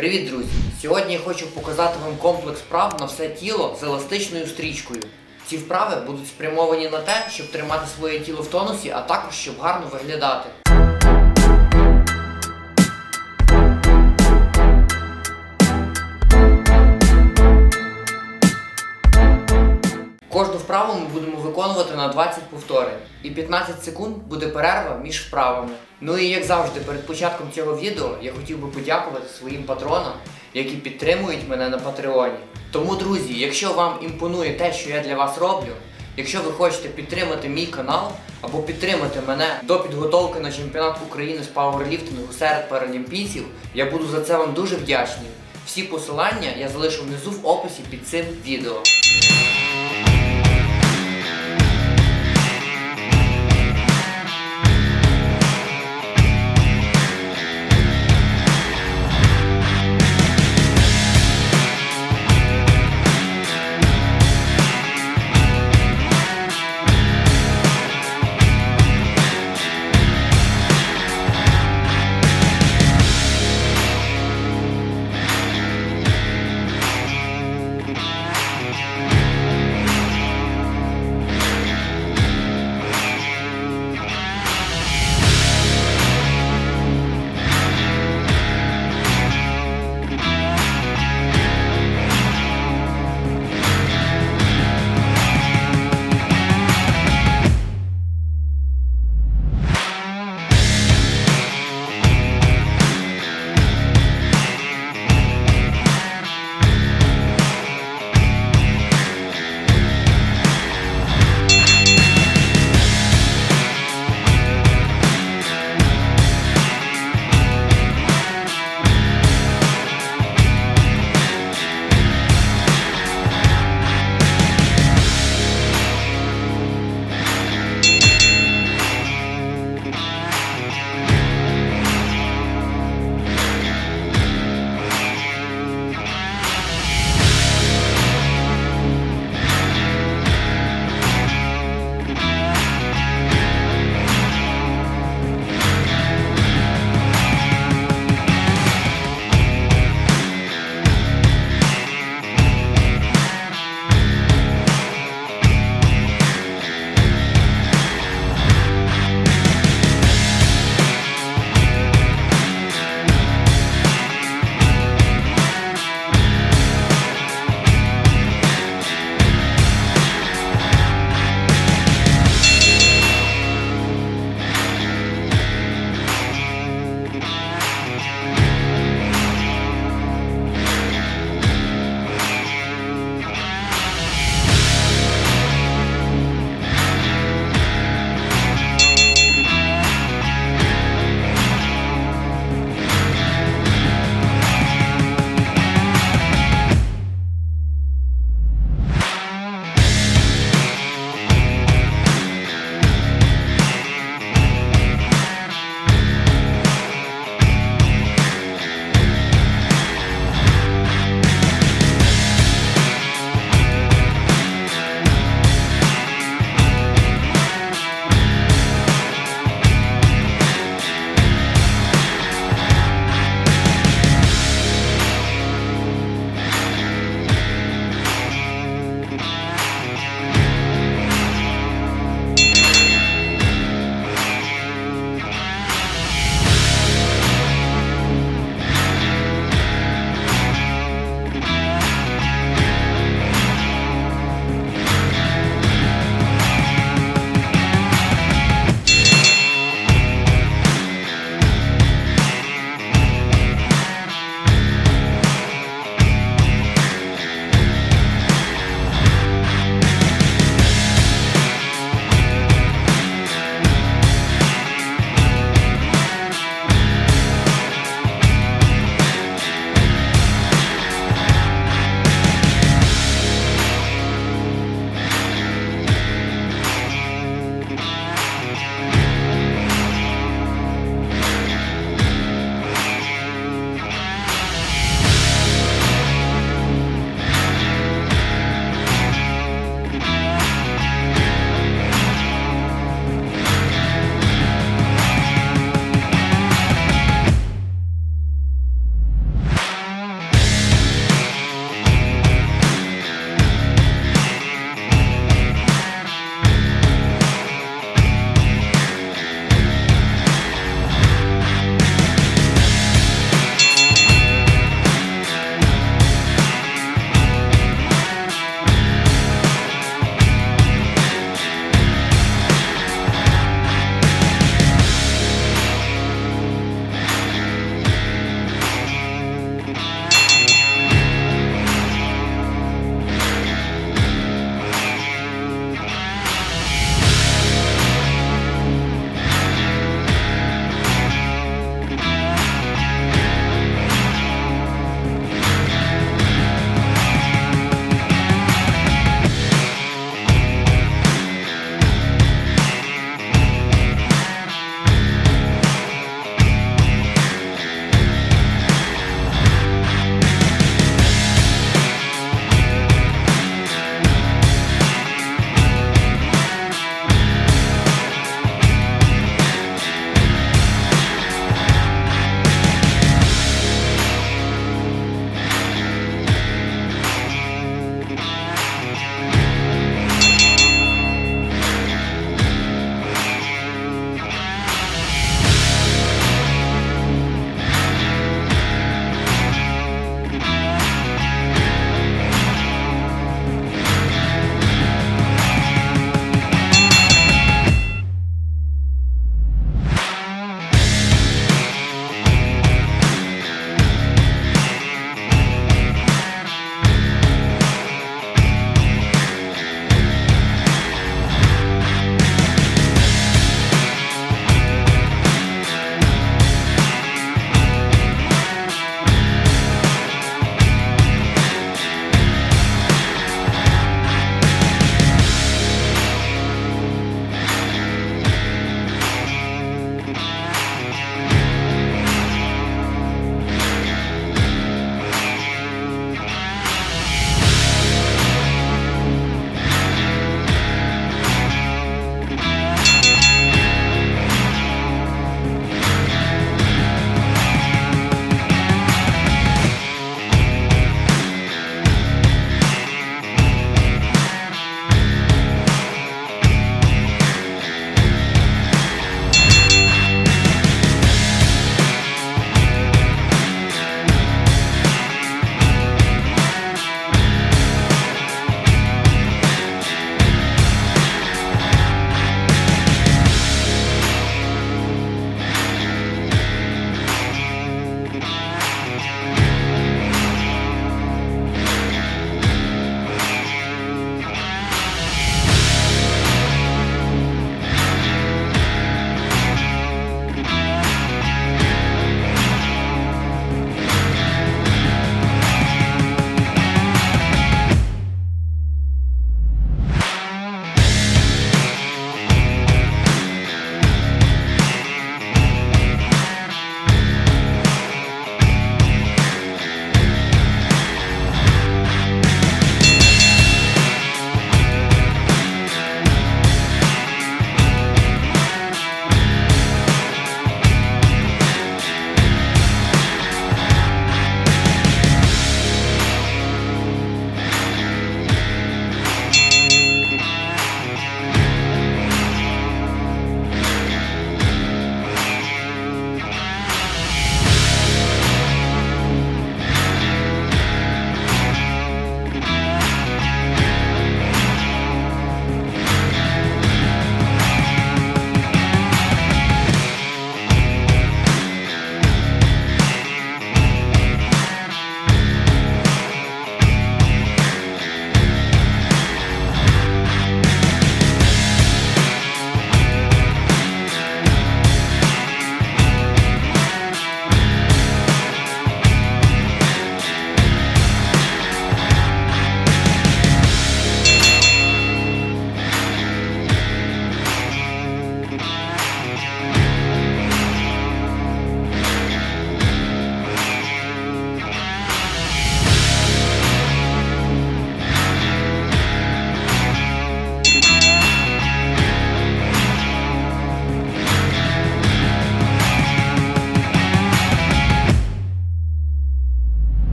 Привіт, друзі! Сьогодні я хочу показати вам комплекс вправ на все тіло з еластичною стрічкою. Ці вправи будуть спрямовані на те, щоб тримати своє тіло в тонусі, а також щоб гарно виглядати. Виконувати на 20 повторень. І 15 секунд буде перерва між вправами. Ну і як завжди, перед початком цього відео я хотів би подякувати своїм патронам, які підтримують мене на Патреоні. Тому, друзі, якщо вам імпонує те, що я для вас роблю, якщо ви хочете підтримати мій канал або підтримати мене до підготовки на чемпіонат України з пауерліфтингу серед паралімпійців, я буду за це вам дуже вдячний. Всі посилання я залишу внизу в описі під цим відео.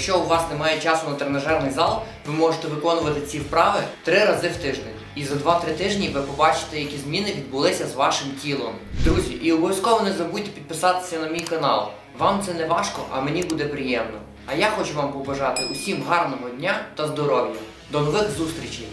Якщо у вас немає часу на тренажерний зал, ви можете виконувати ці вправи три рази в тиждень. І за 2-3 тижні ви побачите, які зміни відбулися з вашим тілом. Друзі, і обов'язково не забудьте підписатися на мій канал. Вам це не важко, а мені буде приємно. А я хочу вам побажати усім гарного дня та здоров'я. До нових зустрічей!